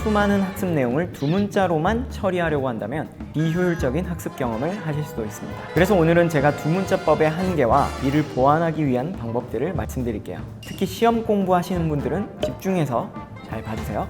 수많은 학습 내용을 두 문자로만 처리하려고 한다면 비효율적인 학습 경험을 하실 수도 있습니다. 그래서 오늘은 제가 두 문자법의 한계와 이를 보완하기 위한 방법들을 말씀드릴게요. 특히 시험 공부하시는 분들은 집중해서 잘 봐주세요.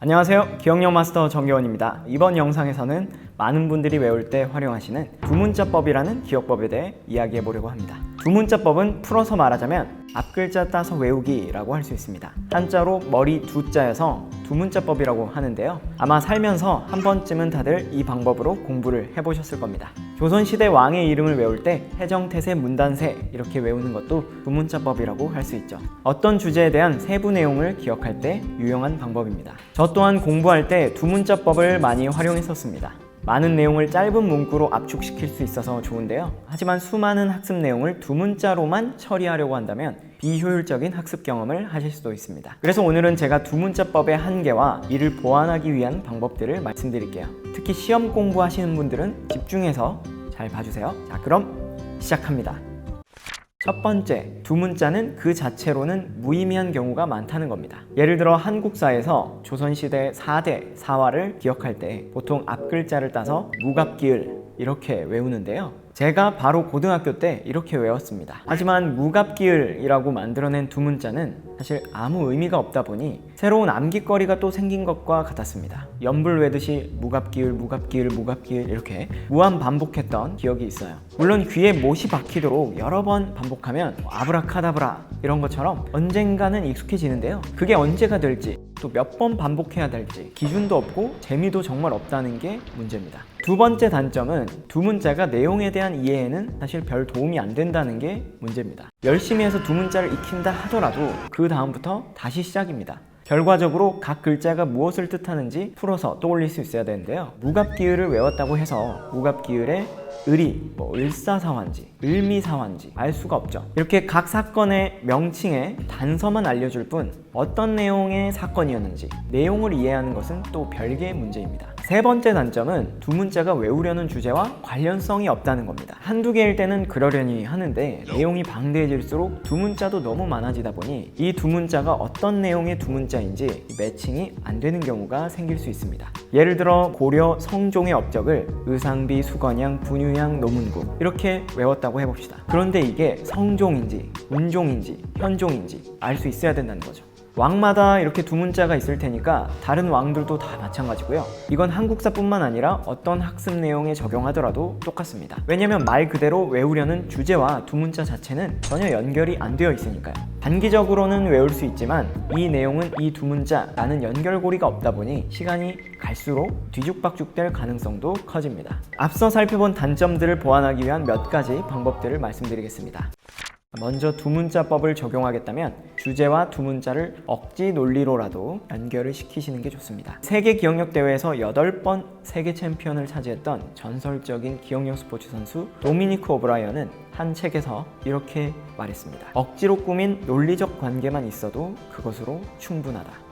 안녕하세요. 기억력 마스터 정겨원입니다. 이번 영상에서는 많은 분들이 외울 때 활용하시는 두문자법이라는 기억법에 대해 이야기해 보려고 합니다. 두문자법은 풀어서 말하자면 앞글자 따서 외우기라고 할 수 있습니다. 한자로 머리 두자여서 두문자법이라고 하는데요. 아마 살면서 한 번쯤은 다들 이 방법으로 공부를 해보셨을 겁니다. 조선시대 왕의 이름을 외울 때 해정태세 문단세 이렇게 외우는 것도 두문자법이라고 할 수 있죠. 어떤 주제에 대한 세부 내용을 기억할 때 유용한 방법입니다. 저 또한 공부할 때 두문자법을 많이 활용했었습니다. 많은 내용을 짧은 문구로 압축시킬 수 있어서 좋은데요. 하지만 수많은 학습 내용을 두 문자로만 처리하려고 한다면 비효율적인 학습 경험을 하실 수도 있습니다. 그래서 오늘은 제가 두 문자법의 한계와 이를 보완하기 위한 방법들을 말씀드릴게요. 특히 시험 공부하시는 분들은 집중해서 잘 봐주세요. 자, 그럼 시작합니다. 첫 번째, 두 문자는 그 자체로는 무의미한 경우가 많다는 겁니다. 예를 들어 한국사에서 조선시대 4대 사화를 기억할 때 보통 앞글자를 따서 무갑기을 이렇게 외우는데요. 제가 바로 고등학교 때 이렇게 외웠습니다. 하지만 무갑기을이라고 만들어낸 두 문자는 사실 아무 의미가 없다 보니 새로운 암기거리가 또 생긴 것과 같았습니다. 연불 외듯이 무갑기을, 무갑기을, 무갑기을 이렇게 무한 반복했던 기억이 있어요. 물론 귀에 못이 박히도록 여러 번 반복하면 뭐 아브라카다브라 이런 것처럼 언젠가는 익숙해지는데요. 그게 언제가 될지 또 몇 번 반복해야 될지 기준도 없고 재미도 정말 없다는 게 문제입니다. 두 번째 단점은 두 문자가 내용에 대한 이해에는 사실 별 도움이 안 된다는 게 문제입니다. 열심히 해서 두 문자를 익힌다 하더라도 그 다음부터 다시 시작입니다. 결과적으로 각 글자가 무엇을 뜻하는지 풀어서 떠올릴 수 있어야 되는데요. 무갑기을을 외웠다고 해서 무갑기을의 을이 뭐 을사사화인지 을미사화인지 알 수가 없죠. 이렇게 각 사건의 명칭에 단서만 알려줄 뿐 어떤 내용의 사건이었는지 내용을 이해하는 것은 또 별개의 문제입니다. 세 번째 단점은 두 문자가 외우려는 주제와 관련성이 없다는 겁니다. 한두 개일 때는 그러려니 하는데 내용이 방대해질수록 두 문자도 너무 많아지다 보니 이 두 문자가 어떤 내용의 두 문자인지 매칭이 안 되는 경우가 생길 수 있습니다. 예를 들어 고려 성종의 업적을 의상비, 수건양, 분유양, 노문구 이렇게 외웠다고 해봅시다. 그런데 이게 성종인지 운종인지 현종인지 알 수 있어야 된다는 거죠. 왕마다 이렇게 두 문자가 있을 테니까 다른 왕들도 다 마찬가지고요. 이건 한국사뿐만 아니라 어떤 학습 내용에 적용하더라도 똑같습니다. 왜냐면 말 그대로 외우려는 주제와 두 문자 자체는 전혀 연결이 안 되어 있으니까요. 단기적으로는 외울 수 있지만 이 내용은 이 두 문자라는 연결고리가 없다 보니 시간이 갈수록 뒤죽박죽 될 가능성도 커집니다. 앞서 살펴본 단점들을 보완하기 위한 몇 가지 방법들을 말씀드리겠습니다. 먼저 두 문자법을 적용하겠다면 주제와 두 문자를 억지 논리로라도 연결을 시키시는 게 좋습니다. 세계 기억력 대회에서 8번 세계 챔피언을 차지했던 전설적인 기억력 스포츠 선수 도미니크 오브라이언은 한 책에서 이렇게 말했습니다. 억지로 꾸민 논리적 관계만 있어도 그것으로 충분하다.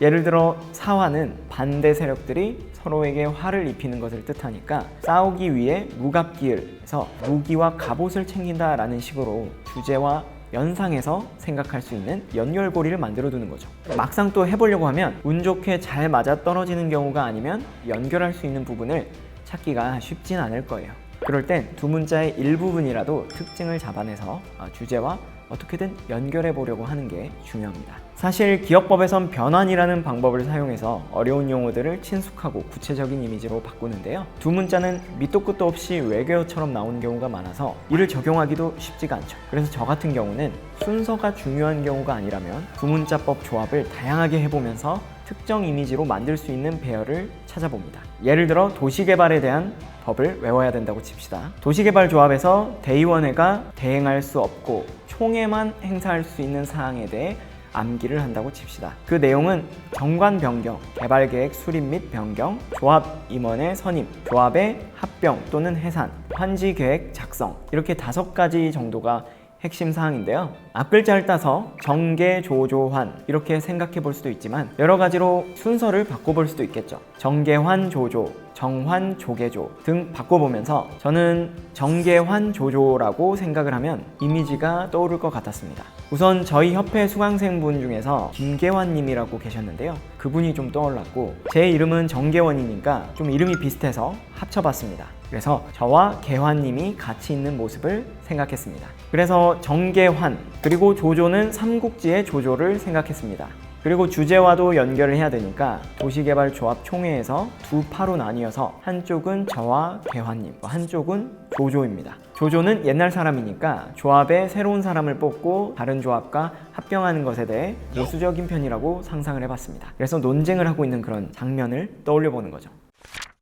예를 들어 사화는 반대 세력들이 서로에게 화를 입히는 것을 뜻하니까 싸우기 위해 무갑기을에서 무기와 갑옷을 챙긴다라는 식으로 주제와 연상해서 생각할 수 있는 연결고리를 만들어 두는 거죠. 막상 또 해보려고 하면 운 좋게 잘 맞아 떨어지는 경우가 아니면 연결할 수 있는 부분을 찾기가 쉽진 않을 거예요. 그럴 땐 두 문자의 일부분이라도 특징을 잡아내서 어, 주제와 어떻게든 연결해 보려고 하는 게 중요합니다. 사실 기억법에선 변환이라는 방법을 사용해서 어려운 용어들을 친숙하고 구체적인 이미지로 바꾸는데요. 두 문자는 밑도 끝도 없이 외계어처럼 나오는 경우가 많아서 이를 적용하기도 쉽지가 않죠. 그래서 저 같은 경우는 순서가 중요한 경우가 아니라면 두 문자법 조합을 다양하게 해보면서 특정 이미지로 만들 수 있는 배열을 찾아봅니다. 예를 들어 도시개발에 대한 법을 외워야 된다고 칩시다. 도시개발 조합에서 대의원회가 대행할 수 없고 총회만 행사할 수 있는 사항에 대해 암기를 한다고 칩시다. 그 내용은 정관 변경, 개발 계획 수립 및 변경, 조합 임원의 선임, 조합의 합병 또는 해산, 환지 계획 작성 이렇게 다섯 가지 정도가 핵심 사항인데요. 앞글자를 따서 정계, 조조환 이렇게 생각해 볼 수도 있지만 여러 가지로 순서를 바꿔 볼 수도 있겠죠. 정계환, 조조, 정환 조개조 등 바꿔보면서 저는 정계환 조조라고 생각을 하면 이미지가 떠오를 것 같았습니다. 우선 저희 협회 수강생분 중에서 김계환님이라고 계셨는데요. 그분이 좀 떠올랐고 제 이름은 정계원이니까 좀 이름이 비슷해서 합쳐봤습니다. 그래서 저와 계환님이 같이 있는 모습을 생각했습니다. 그래서 정계환 그리고 조조는 삼국지의 조조를 생각했습니다. 그리고 주제와도 연결을 해야 되니까 도시개발조합 총회에서 두 파로 나뉘어서 한쪽은 저와 개환님, 한쪽은 조조입니다. 조조는 옛날 사람이니까 조합에 새로운 사람을 뽑고 다른 조합과 합병하는 것에 대해 보수적인 편이라고 상상을 해봤습니다. 그래서 논쟁을 하고 있는 그런 장면을 떠올려 보는 거죠.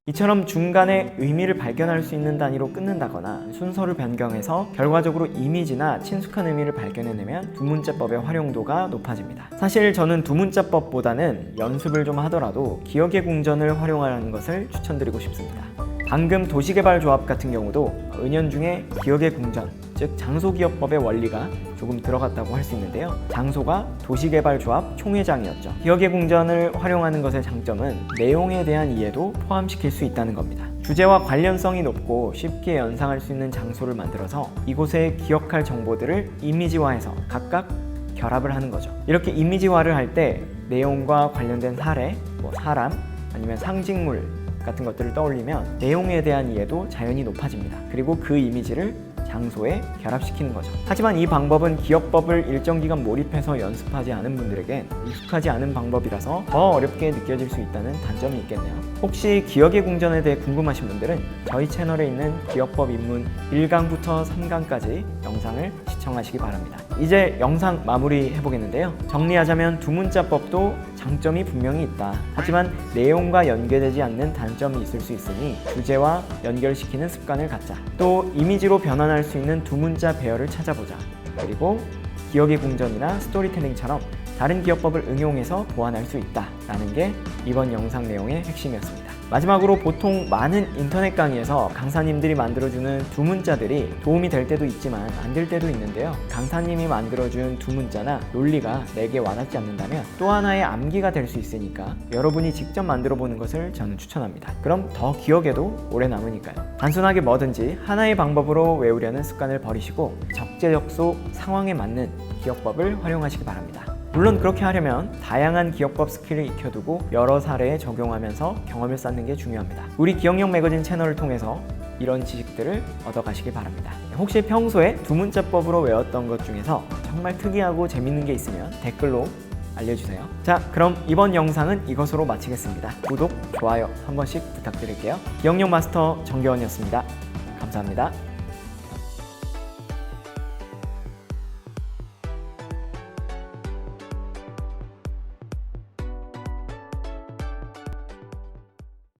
이처럼 중간에 의미를 발견할 수 있는 단위로 끊는다거나 순서를 변경해서 결과적으로 이미지나 친숙한 의미를 발견해내면 두문자법의 활용도가 높아집니다. 사실 저는 두문자법보다는 연습을 좀 하더라도 기억의 궁전을 활용하는 것을 추천드리고 싶습니다. 방금 도시개발조합 같은 경우도 은연중에 기억의 궁전, 즉 장소기업법의 원리가 조금 들어갔다고 할 수 있는데요. 장소가 도시개발조합 총회장이었죠. 기억의 궁전을 활용하는 것의 장점은 내용에 대한 이해도 포함시킬 수 있다는 겁니다. 주제와 관련성이 높고 쉽게 연상할 수 있는 장소를 만들어서 이곳에 기억할 정보들을 이미지화해서 각각 결합을 하는 거죠. 이렇게 이미지화를 할 때 내용과 관련된 사례, 뭐 사람, 아니면 상징물 같은 것들을 떠올리면 내용에 대한 이해도 자연히 높아집니다. 그리고 그 이미지를 장소에 결합시키는 거죠. 하지만 이 방법은 기억법을 일정 기간 몰입해서 연습하지 않은 분들에겐 익숙하지 않은 방법이라서 더 어렵게 느껴질 수 있다는 단점이 있겠네요. 혹시 기억의 궁전에 대해 궁금하신 분들은 저희 채널에 있는 기억법 입문 1강부터 3강까지 영상을 시청하시기 바랍니다. 이제 영상 마무리 해보겠는데요. 정리하자면 두 문자법도 장점이 분명히 있다. 하지만 내용과 연계되지 않는 단점이 있을 수 있으니 주제와 연결시키는 습관을 갖자. 또 이미지로 변환할 수 있는 두 문자 배열을 찾아보자. 그리고 기억의 궁전이나 스토리텔링처럼 다른 기억법을 응용해서 보완할 수 있다라는 게 이번 영상 내용의 핵심이었습니다. 마지막으로 보통 많은 인터넷 강의에서 강사님들이 만들어주는 두 문자들이 도움이 될 때도 있지만 안 될 때도 있는데요. 강사님이 만들어준 두 문자나 논리가 내게 와닿지 않는다면 또 하나의 암기가 될 수 있으니까 여러분이 직접 만들어 보는 것을 저는 추천합니다. 그럼 더 기억에도 오래 남으니까요. 단순하게 뭐든지 하나의 방법으로 외우려는 습관을 버리시고 적재적소 상황에 맞는 기억법을 활용하시기 바랍니다. 물론 그렇게 하려면 다양한 기억법 스킬을 익혀두고 여러 사례에 적용하면서 경험을 쌓는 게 중요합니다. 우리 기억력 매거진 채널을 통해서 이런 지식들을 얻어가시길 바랍니다. 혹시 평소에 두문자법으로 외웠던 것 중에서 정말 특이하고 재밌는 게 있으면 댓글로 알려주세요. 자, 그럼 이번 영상은 이것으로 마치겠습니다. 구독, 좋아요 한 번씩 부탁드릴게요. 기억력 마스터 정겨원이었습니다. 감사합니다.